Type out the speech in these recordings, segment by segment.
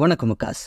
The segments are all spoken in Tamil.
வணக்கம் முகாஸ்.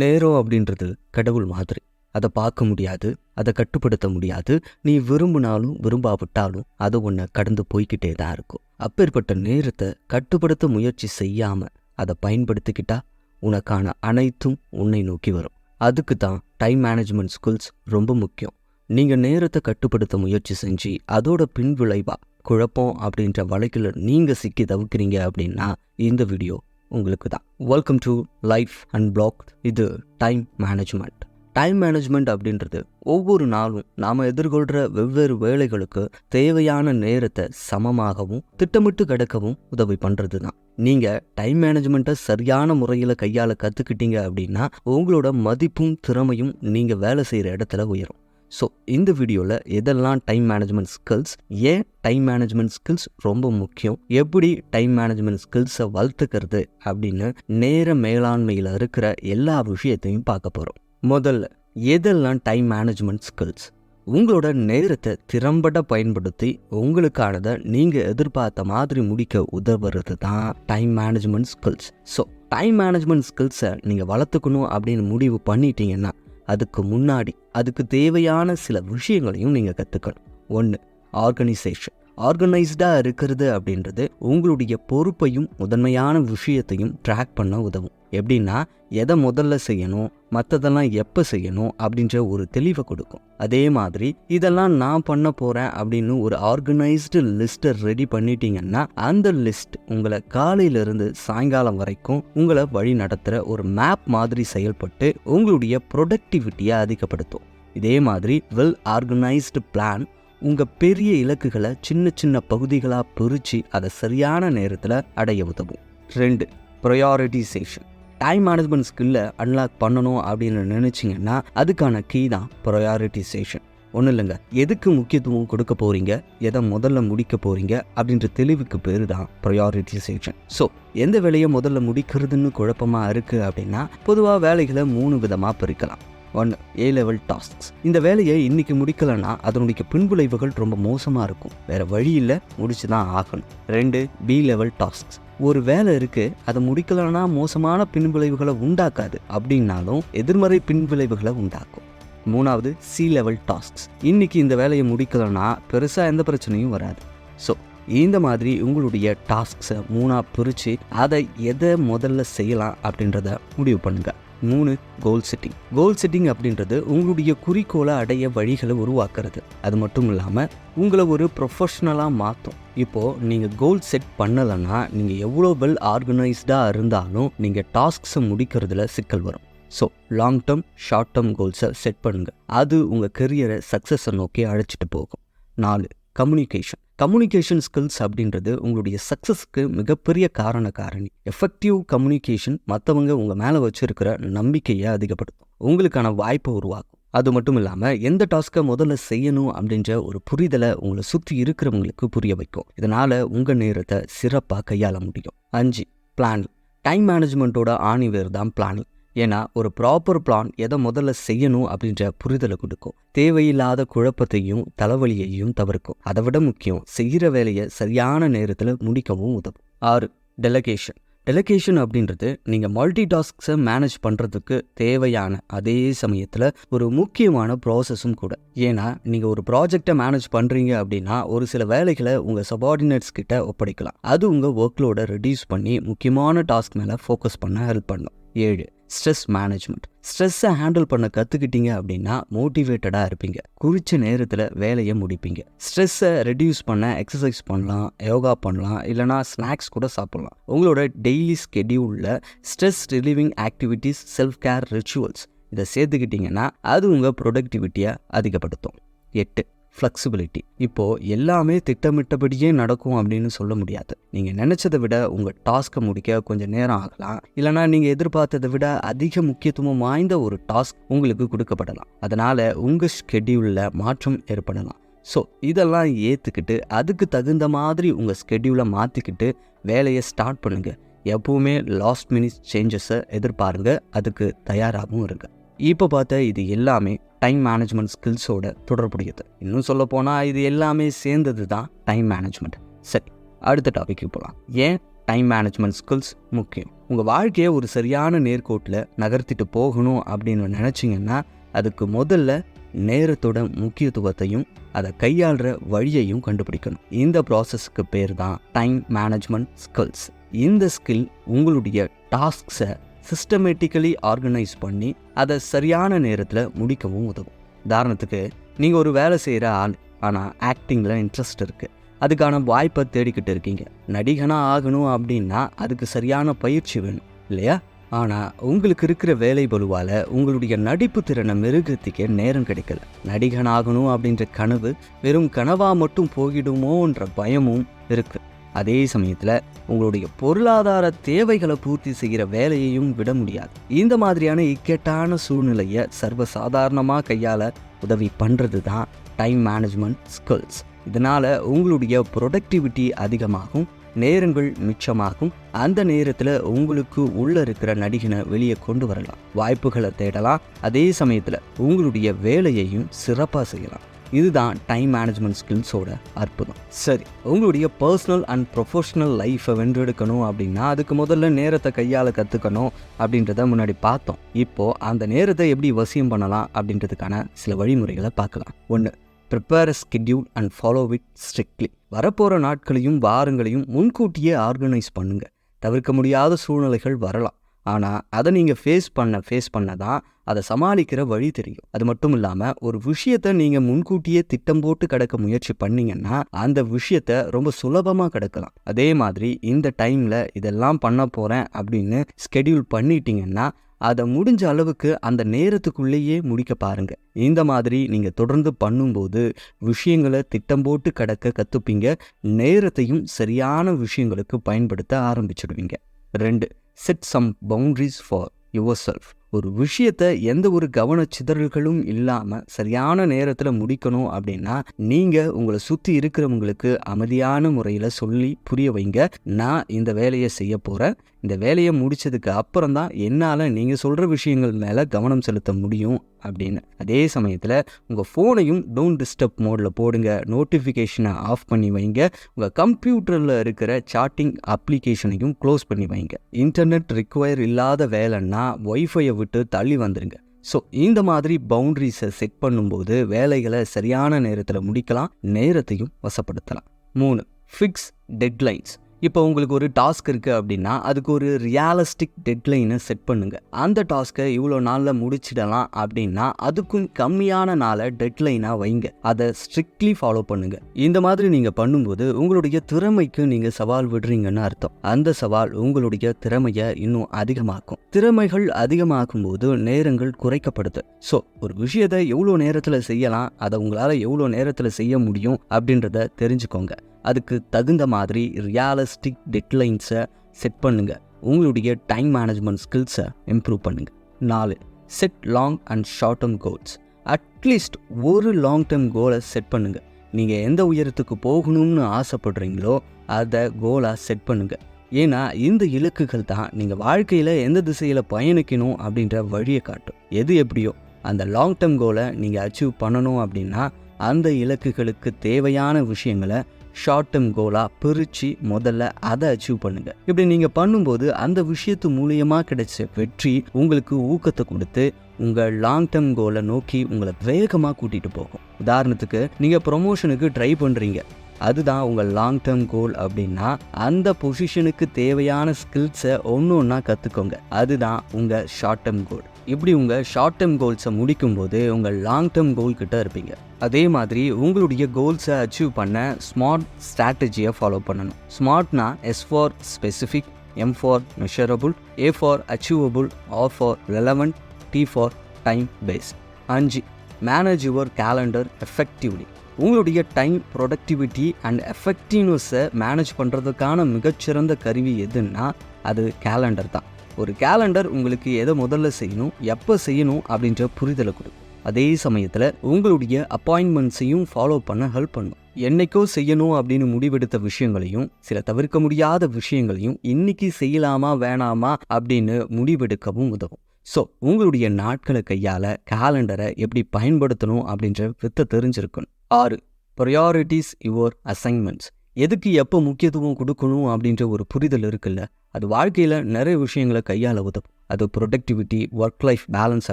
நேரம் அப்படின்றது கடவுள் மாதிரி. அதை பார்க்க முடியாது அதை கட்டுப்படுத்த முடியாது. நீ விரும்பினாலும் விரும்பாவிட்டாலும் அது உன்னை கடந்து போய்கிட்டே தான் இருக்கும். அப்பேற்பட்ட நேரத்தை கட்டுப்படுத்த முயற்சி செய்யாம அதை பயன்படுத்திக்கிட்டா உனக்கான அனைத்தும் உன்னை நோக்கி வரும். அதுக்கு தான் டைம் மேனேஜ்மெண்ட் ஸ்கில்ஸ் ரொம்ப முக்கியம். நீங்க நேரத்தை கட்டுப்படுத்த முயற்சி செஞ்சு அதோட பின்விளைவா குழப்பம் அப்படின்ற வழக்கில் நீங்க சிக்கி தவிக்கிறீங்க அப்படின்னா இந்த வீடியோ உங்களுக்கு தான் welcome to life and blog இது டைம் மேனேஜ்மெண்ட் டைம் மேனேஜ்மெண்ட் அப்படின்றது ஒவ்வொரு நாளும் நாம் எதிர்கொள்கிற வெவ்வேறு வேலைகளுக்கு தேவையான நேரத்தை சமமாகவும் திட்டமிட்டு கிடக்கவும் உதவி பண்ணுறது தான் நீங்கள் டைம் மேனேஜ்மெண்ட்டை சரியான முறையில் கையால் கற்றுக்கிட்டீங்க அப்படின்னா உங்களோட மதிப்பும் திறமையும் நீங்கள் வேலை செய்கிற இடத்துல உயரும். ஸோ இந்த வீடியோவில் எதெல்லாம் டைம் மேனேஜ்மெண்ட் ஸ்கில்ஸ் ஏன் டைம் மேனேஜ்மெண்ட் ஸ்கில்ஸ் ரொம்ப முக்கியம் எப்படி டைம் மேனேஜ்மெண்ட் ஸ்கில்ஸை வளர்த்துக்கிறது அப்படின்னு நேர மேலாண்மையில் இருக்கிற எல்லா விஷயத்தையும் பார்க்க போகிறோம் முதல்ல எதெல்லாம் டைம் மேனேஜ்மெண்ட் ஸ்கில்ஸ் உங்களோட நேரத்தை திறம்பட பயன்படுத்தி உங்களுக்கானதை நீங்கள் எதிர்பார்த்த மாதிரி முடிக்க உதவுறது தான் time management skills so time management ஸ்கில்ஸை நீங்கள் வளர்த்துக்கணும் அப்படின்னு முடிவு பண்ணிட்டீங்கன்னா அதுக்கு முன்னாடி அதுக்கு தேவையான சில விஷயங்களையும் நீங்கள் கற்றுக்கணும் ஒன்று ஆர்கனைசேஷன் ஆர்கனைஸ்டாக இருக்கிறது அப்படின்றது உங்களுடைய பொறுப்பையும் முதன்மையான விஷயத்தையும் ட்ராக் பண்ண உதவும். எப்படின்னா எதை முதல்ல செய்யணும் மற்றதெல்லாம் எப்போ செய்யணும் அப்படின்ற ஒரு தெளிவை கொடுக்கும். அதே மாதிரி இதெல்லாம் நான் பண்ண போகிறேன் அப்படின்னு ஒரு ஆர்கனைஸ்டு லிஸ்ட்டை ரெடி பண்ணிட்டீங்கன்னா அந்த லிஸ்ட் உங்களை காலையிலிருந்து சாயங்காலம் வரைக்கும் உங்களை வழி நடத்துகிற ஒரு மேப் மாதிரி செயல்பட்டு உங்களுடைய ப்ரொடக்டிவிட்டியை அதிகப்படுத்தும். இதே மாதிரி வெல் ஆர்கனைஸ்டு பிளான் உங்கள் பெரிய இலக்குகளை சின்ன சின்ன பகுதிகளாக பிரித்து அதை சரியான நேரத்தில் அடைய உதவும். ரெண்டு ப்ரையாரிட்டிசேஷன் டைம் மேனேஜ்மெண்ட் ஸ்கில்லை அன்லாக் பண்ணணும் அப்படின்னு நினச்சிங்கன்னா அதுக்கான கீ தான் ப்ரையாரிட்டிசேஷன் ஒன்றும் இல்லைங்க. எதுக்கு முக்கியத்துவம் கொடுக்க போகிறீங்க எதை முதல்ல முடிக்க போகிறீங்க அப்படின்ற தெளிவுக்கு பேர் தான் ப்ரையாரிட்டிசேஷன் ஸோ எந்த வேலையை முதல்ல முடிக்கிறதுன்னு குழப்பமாக இருக்குது அப்படின்னா பொதுவாக வேலைகளை மூணு விதமாக பிரிக்கலாம். ஒன்று ஏ லெவல் டாஸ்க்ஸ் இந்த வேலையை இன்னைக்கு முடிக்கலன்னா அதனுடைய பின்விளைவுகள் ரொம்ப மோசமாக இருக்கும். வேற வழி இல்லை முடிச்சு தான் ஆகணும். ரெண்டு பி லெவல் டாஸ்க்ஸ் ஒரு வேலை இருக்கு அதை முடிக்கலைன்னா மோசமான பின்விளைவுகளை உண்டாக்காது. அப்படின்னாலும் எதிர்மறை பின்விளைவுகளை உண்டாக்கும். மூணாவது சி லெவல் டாஸ்க்ஸ் இன்னைக்கு இந்த வேலையை முடிக்கலைன்னா பெருசாக எந்த பிரச்சனையும் வராது. ஸோ இந்த மாதிரி உங்களுடைய டாஸ்க்ஸை மூணாக பிரித்து அதை எதை முதல்ல செய்யலாம் அப்படின்றத முடிவு பண்ணுங்கள் மூணு கோல் செட்டிங் கோல் செட்டிங் அப்படின்றது உங்களுடைய குறிக்கோளை அடைய வழிகளை உருவாக்குறது. அது மட்டும் இல்லாமல் உங்களை ஒரு ப்ரொஃபஷ்னலாக மாற்றும் இப்போது நீங்கள் கோல் செட் பண்ணலைன்னா நீங்கள் எவ்வளோ வெல் ஆர்கனைஸ்டாக இருந்தாலும் நீங்கள் டாஸ்க்ஸை முடிக்கிறதுல சிக்கல் வரும். So long term short term கோல்ஸை set பண்ணுங்கள் அது உங்கள் கெரியரை சக்ஸஸை நோக்கி அழைச்சிட்டு போகும். நாலு கம்யூனிகேஷன் கம்யூனிகேஷன் ஸ்கில்ஸ் அப்படின்றது உங்களுடைய சக்ஸஸ்க்கு மிகப்பெரிய காரண காரணி. எஃபெக்டிவ் கம்யூனிகேஷன் மற்றவங்க உங்கள் மேலே வச்சுருக்கிற நம்பிக்கையை அதிகப்படுத்தும். உங்களுக்கான வாய்ப்பை உருவாக்கும். அது மட்டும் இல்லாமல் எந்த டாஸ்க்கை முதல்ல செய்யணும் அப்படின்ற ஒரு புரிதலை உங்களை சுற்றி இருக்கிறவங்களுக்கு புரிய வைக்கும். இதனால் உங்கள் நேரத்தை சிறப்பாக கையாள முடியும். அஞ்சு பிளான் டைம் மேனேஜ்மெண்ட்டோட ஆணிவேர் தான் பிளானிங் ஏன்னா ஒரு ப்ராப்பர் பிளான் எதை முதல்ல செய்யணும் அப்படின்ற புரிதலை கொடுக்கும். தேவையில்லாத குழப்பத்தையும் தலைவலியையும் தவிர்க்கும். அதை விட முக்கியம் செய்கிற வேலையை சரியான நேரத்தில் முடிக்கவும் உதவும். ஆறு டெலகேஷன் டெலகேஷன் அப்படின்றது நீங்கள் மல்டி டாஸ்க்ஸை மேனேஜ் பண்ணுறதுக்கு தேவையான அதே சமயத்தில் ஒரு முக்கியமான ப்ராசஸும் கூட. ஏன்னா நீங்கள் ஒரு ப்ராஜெக்டை மேனேஜ் பண்ணுறீங்க அப்படின்னா ஒரு சில வேலைகளை உங்கள் சபார்டினேட்ஸ் கிட்ட ஒப்படைக்கலாம். அது உங்கள் ஒர்க்லோட ரெடியூஸ் பண்ணி முக்கியமான டாஸ்க் மேலே ஃபோக்கஸ் பண்ண ஹெல்ப் பண்ணும். ஏழு ஸ்ட்ரெஸ் மேனேஜ்மெண்ட். ஸ்ட்ரெஸ்ஸை ஹேண்டில் பண்ண கற்றுக்கிட்டீங்க அப்படின்னா மோட்டிவேட்டடாக இருப்பீங்க. குறித்த நேரத்தில் வேலையை முடிப்பீங்க. ஸ்ட்ரெஸ்ஸை ரெடியூஸ் பண்ண எக்ஸசைஸ் பண்ணலாம் யோகா பண்ணலாம் இல்லைனா ஸ்நாக்ஸ் கூட சாப்பிட்லாம். உங்களோட daily ஸ்கெடியூலில் stress relieving activities self care rituals இதை சேர்த்துக்கிட்டிங்கன்னா அது உங்கள் ப்ரொடக்டிவிட்டியை அதிகப்படுத்தும். எட்டு. ஃப்ளெக்சிபிலிட்டி இப்போது எல்லாமே திட்டமிட்டபடியே நடக்கும் அப்படின்னு சொல்ல முடியாது. நீங்கள் நினச்சதை விட உங்கள் டாஸ்க்கை முடிக்க கொஞ்சம் நேரம் ஆகலாம். இல்லைனா நீங்கள் எதிர்பார்த்ததை விட அதிக முக்கியத்துவம் வாய்ந்த ஒரு டாஸ்க் உங்களுக்கு கொடுக்கப்படலாம். அதனால் உங்கள் ஸ்கெடியூலில் மாற்றம் ஏற்படலாம். ஸோ இதெல்லாம் ஏற்றுக்கிட்டு அதுக்கு தகுந்த மாதிரி உங்கள் ஸ்கெடியூலை மாற்றிக்கிட்டு வேலையை ஸ்டார்ட் பண்ணுங்கள் எப்பவுமே லாஸ்ட் மினிட் சேஞ்சஸை எதிர்பாருங்க. அதுக்கு தயாராகவும் இருங்க. இப்போ பார்த்த இது எல்லாமே டைம் மேனேஜ்மெண்ட் ஸ்கில்ஸோட தொடர்புடையது. இன்னும் சொல்ல போனால் இது எல்லாமே சேர்ந்தது தான் டைம் மேனேஜ்மெண்ட் சரி அடுத்த டாபிக்கு போகலாம் ஏன் டைம் மேனேஜ்மெண்ட் ஸ்கில்ஸ் முக்கியம்? உங்கள் வாழ்க்கையை ஒரு சரியான நேர்கோட்டில் நகர்த்திட்டு போகணும் அப்படின்னு நினச்சிங்கன்னா அதுக்கு முதல்ல நேரத்தோட முக்கியத்துவத்தையும் அதை கையாளுற வழியையும் கண்டுபிடிக்கணும். இந்த ப்ராசஸ்க்கு பேர் தான் டைம் மேனேஜ்மெண்ட் ஸ்கில்ஸ் இந்த ஸ்கில் உங்களுடைய டாஸ்க்ஸை சிஸ்டமேட்டிக்கலி ஆர்கனைஸ் பண்ணி அதை சரியான நேரத்தில் முடிக்கவும் உதவும். உதாரணத்துக்கு நீங்கள் ஒரு வேலை செய்கிற ஆள் ஆனால் ஆக்டிங்கில் இன்ட்ரெஸ்ட் இருக்குது அதுக்கான வாய்ப்பை தேடிக்கிட்டு இருக்கீங்க. நடிகனாக ஆகணும் அப்படின்னா அதுக்கு சரியான பயிற்சி வேணும் இல்லையா? ஆனால் உங்களுக்கு இருக்கிற வேலை பலுவால் உங்களுடைய நடிப்பு திறனை மெருகத்துக்கே நேரம் கிடைக்கல. நடிகனாகணும் அப்படின்ற கனவு வெறும் கனவாக மட்டும் போகிடுமோன்ற பயமும் இருக்குது அதே சமயத்தில் உங்களுடைய பொருளாதார தேவைகளை பூர்த்தி செய்கிற வேலையையும் விட முடியாது. இந்த மாதிரியான இக்கட்டான சூழ்நிலையை சர்வசாதாரணமாக கையாள உதவி பண்ணுறது தான் டைம் மேனேஜ்மெண்ட் ஸ்கில்ஸ் இதனால் உங்களுடைய ப்ரொடக்டிவிட்டி அதிகமாகும் நேரங்கள் மிச்சமாகும். அந்த நேரத்தில் உங்களுக்கு உள்ளே இருக்கிற நடிகனை வெளியே கொண்டு வரலாம். வாய்ப்புகளை தேடலாம். அதே சமயத்தில் உங்களுடைய வேலையையும் சிறப்பாக செய்யலாம். இதுதான் டைம் மேனேஜ்மெண்ட் ஸ்கில்ஸோட அற்புதம். சரி உங்களுடைய பர்சனல் அண்ட் ப்ரொஃபஷனல் லைஃப்பை வென்றெடுக்கணும் அப்படின்னா அதுக்கு முதல்ல நேரத்தை கையால் கற்றுக்கணும் அப்படின்றத முன்னாடி பார்த்தோம். இப்போது அந்த நேரத்தை எப்படி வசியம் பண்ணலாம் அப்படின்றதுக்கான சில வழிமுறைகளை பார்க்கலாம். ஒன்று prepare a schedule and follow it strictly வரப்போகிற நாட்களையும் வாரங்களையும் முன்கூட்டியே ஆர்கனைஸ் பண்ணுங்க. தவிர்க்க முடியாத சூழ்நிலைகள் வரலாம். ஆனால் அதை நீங்கள் ஃபேஸ் பண்ண ஃபேஸ் பண்ண தான் அதை சமாளிக்கிற வழி தெரியும். அது மட்டும் இல்லாமல் ஒரு விஷயத்தை நீங்கள் முன்கூட்டியே திட்டம் போட்டு கடக்க முயற்சி பண்ணீங்கன்னா அந்த விஷயத்த ரொம்ப சுலபமாக கடக்கலாம். அதே மாதிரி இந்த டைமில் இதெல்லாம் பண்ண போகிறேன் அப்படின்னு ஸ்கெடியூல் பண்ணிட்டீங்கன்னா அதை முடிஞ்ச அளவுக்கு அந்த நேரத்துக்குள்ளேயே முடிக்க பாருங்க. இந்த மாதிரி நீங்கள் தொடர்ந்து பண்ணும்போது விஷயங்களை திட்டம் போட்டு கடக்க கற்றுப்பீங்க நேரத்தையும் சரியான விஷயங்களுக்கு பயன்படுத்த ஆரம்பிச்சிடுவீங்க. ரெண்டு set some boundaries for yourself ஒரு விஷயத்த எந்த ஒரு கவனச்சிதறல்களும் இல்லாமல் சரியான நேரத்தில் முடிக்கணும் அப்படின்னா நீங்கள் உங்களை சுற்றி இருக்கிறவங்களுக்கு அமைதியான முறையில் சொல்லி புரிய வைங்க. நான் இந்த வேலையை செய்ய போகிறேன் இந்த வேலையை முடித்ததுக்கு அப்புறம் தான் என்னால் நீங்கள் சொல்கிற விஷயங்கள் மேலே கவனம் செலுத்த முடியும் அப்படின்னு. அதே சமயத்தில் உங்கள் ஃபோனையும் டோன்ட் டிஸ்டர்ப் மோடில் போடுங்க. நோட்டிஃபிகேஷனை ஆஃப் பண்ணி வைங்க. உங்கள் கம்ப்யூட்டரில் இருக்கிற சாட்டிங் அப்ளிகேஷனையும் க்ளோஸ் பண்ணி வைங்க. இன்டர்நெட் ரிக்வயர் இல்லாத வேலைன்னா ஒய்ஃபையை விட்டு தள்ளி வந்துடுங்க ஸோ இந்த மாதிரி பவுண்ட்ரிஸை செட் பண்ணும்போது வேலைகளை சரியான நேரத்தில் முடிக்கலாம் நேரத்தையும் வசப்படுத்தலாம். மூணு ஃபிக்ஸ் டெட்லைன்ஸ் இப்போ உங்களுக்கு ஒரு டாஸ்க் இருக்குது அப்படின்னா அதுக்கு ஒரு ரியாலிஸ்டிக் டெட்லைனை செட் பண்ணுங்கள் அந்த டாஸ்க்கை இவ்வளோ நாளில் முடிச்சிடலாம் அப்படின்னா அதுக்கும் கம்மியான நாளை டெட்லைனாக வைங்க. அதை ஸ்ட்ரிக்ட்லி ஃபாலோ பண்ணுங்கள் இந்த மாதிரி நீங்கள் பண்ணும்போது உங்களுடைய திறமைக்கு நீங்கள் சவால் விடுறீங்கன்னு அர்த்தம். அந்த சவால் உங்களுடைய திறமையை இன்னும் அதிகமாக்கும். திறமைகள் அதிகமாகும் போது நேரங்கள் குறைக்கப்படுது. ஸோ ஒரு விஷயத்தை எவ்வளோ நேரத்தில் செய்யலாம் அதை உங்களால் எவ்வளோ நேரத்தில் செய்ய முடியும் அப்படின்றத தெரிஞ்சுக்கோங்க. அதுக்கு தகுந்த மாதிரி ரியாலிஸ்டிக் டெட்லைன்ஸை செட் பண்ணுங்கள் உங்களுடைய டைம் மேனேஜ்மெண்ட் ஸ்கில்ஸை இம்ப்ரூவ் பண்ணுங்கள் நாலு set long and short term goals at least ஒரு லாங் டேர்ம் கோலை செட் பண்ணுங்கள் நீங்கள் எந்த உயரத்துக்கு போகணும்னு ஆசைப்படுறீங்களோ அதை கோலாக செட் பண்ணுங்கள் ஏன்னா இந்த இலக்குகள் தான் நீங்கள் வாழ்க்கையில் எந்த திசையில் பயணிக்கணும் அப்படின்ற வழியை காட்டும். எது எப்படியோ அந்த லாங் டேர்ம் கோலை நீங்கள் அச்சீவ் பண்ணணும் அப்படின்னா அந்த இலக்குகளுக்கு தேவையான விஷயங்களை ஷார்ட் டேர்ம் கோலாக பிரித்து முதல்ல அதை அச்சீவ் பண்ணுங்கள் இப்படி நீங்கள் பண்ணும்போது அந்த விஷயத்து மூலியமாக கிடைச்ச வெற்றி உங்களுக்கு ஊக்கத்தை கொடுத்து உங்கள் லாங் டேர்ம் கோலை நோக்கி உங்களை வேகமாக கூட்டிகிட்டு போகும். உதாரணத்துக்கு நீங்கள் ப்ரொமோஷனுக்கு ட்ரை பண்ணுறீங்க அதுதான் உங்கள் லாங் டேர்ம் கோல் அப்படின்னா அந்த பொசிஷனுக்கு தேவையான ஸ்கில்ஸை ஒன்று ஒன்றா கற்றுக்கோங்க அதுதான் உங்கள் ஷார்ட் டேர்ம் கோல் இப்படி உங்கள் ஷார்ட் டேர்ம் கோல்ஸை முடிக்கும்போது உங்கள் லாங் டேர்ம் கோல் கிட்ட இருப்பீங்க? அதே மாதிரி உங்களுடைய கோல்ஸை அச்சீவ் பண்ண ஸ்மார்ட் ஸ்ட்ராட்டஜியை ஃபாலோ பண்ணணும். ஸ்மார்ட்னா S for specific M for measurable A for achievable R for relevant T for time base அஞ்சு மேனேஜ் யுவர் கேலண்டர் எஃபெக்டிவ்லி உங்களுடைய டைம் ப்ரொடக்டிவிட்டி அண்ட் எஃபெக்டிவ்னஸை மேனேஜ் பண்ணுறதுக்கான மிகச்சிறந்த கருவி எதுன்னா அது கேலண்டர் தான். ஒரு கேலண்டர் உங்களுக்கு எதை முதல்ல செய்யணும் எப்போ செய்யணும் அப்படின்ற புரிதலை கொடுக்கும் அதே சமயத்தில் உங்களுடைய அப்பாயின்மெண்ட்ஸையும் ஃபாலோ பண்ண ஹெல்ப் பண்ணும். என்னைக்கோ செய்யணும் அப்படின்னு முடிவெடுத்த விஷயங்களையும் சில தவிர்க்க முடியாத விஷயங்களையும் இன்னைக்கு செய்யலாமா வேணாமா அப்படின்னு முடிவெடுக்கவும் உதவும். ஸோ உங்களுடைய நாட்களை கையால கேலண்டரை எப்படி பயன்படுத்தணும் அப்படின்ற வித்தை தெரிஞ்சிருக்கணும். ஆறு ப்ரையாரிட்டிஸ் யுவர் அசைன்மெண்ட்ஸ் எதுக்கு எப்போ முக்கியத்துவம் கொடுக்கணும் அப்படின்ற ஒரு புரிதல் இருக்குல்ல? அது வாழ்க்கையில் நிறைய விஷயங்களை கையாள உதவும். அது ப்ரொடக்டிவிட்டி ஒர்க் லைஃப் பேலன்ஸ்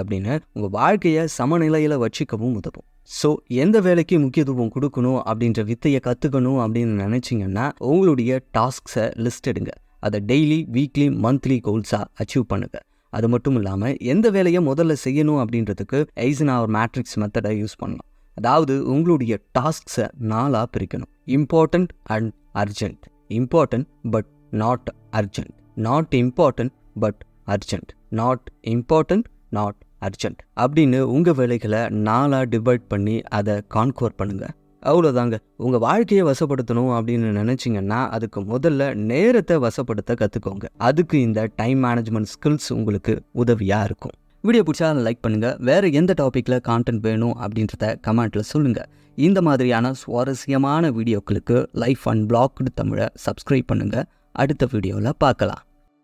அப்படின்னு உங்கள் வாழ்க்கையை சமநிலையில் வச்சுக்கவும் உதவும். ஸோ எந்த வேலைக்கு முக்கியத்துவம் கொடுக்கணும் அப்படின்ற வித்தையை கற்றுக்கணும் அப்படின்னு நினச்சிங்கன்னா உங்களுடைய டாஸ்க்ஸை லிஸ்ட் எடுங்க. அதை டெய்லி வீக்லி மந்த்லி கோல்ஸாக அச்சீவ் பண்ணுங்கள் அது மட்டும் இல்லாமல் எந்த வேலையை முதல்ல செய்யணும் அப்படின்றதுக்கு ஐசன் அவர் மேட்ரிக்ஸ் மெத்தடை யூஸ் பண்ணலாம். அதாவது உங்களுடைய டாஸ்க்ஸை நாளாக பிரிக்கணும். Important and urgent important but not urgent not important but urgent not important not urgent அப்படின்னு உங்கள் வேலைகளை நாளாக டிவைட் பண்ணி அதை கான்கோர் பண்ணுங்கள் அவ்வளோதாங்க உங்கள் வாழ்க்கையை வசப்படுத்தணும் அப்படின்னு நினச்சிங்கன்னா அதுக்கு முதல்ல நேரத்தை வசப்படுத்த கற்றுக்கோங்க அதுக்கு இந்த டைம் மேனேஜ்மெண்ட் ஸ்கில்ஸ் உங்களுக்கு உதவியாக இருக்கும். வீடியோ பிடிச்சா லைக் பண்ணுங்கள் வேறு எந்த டாப்பிக்கில் கான்டென்ட் வேணும் அப்படின்றத கமெண்ட்டில் சொல்லுங்கள் இந்த மாதிரியான சுவாரஸ்யமான வீடியோக்களுக்கு லைஃப் அண்ட் பிளாக்டு தமிழை சப்ஸ்கிரைப் பண்ணுங்கள் அடுத்த வீடியோவில் பார்க்கலாம்.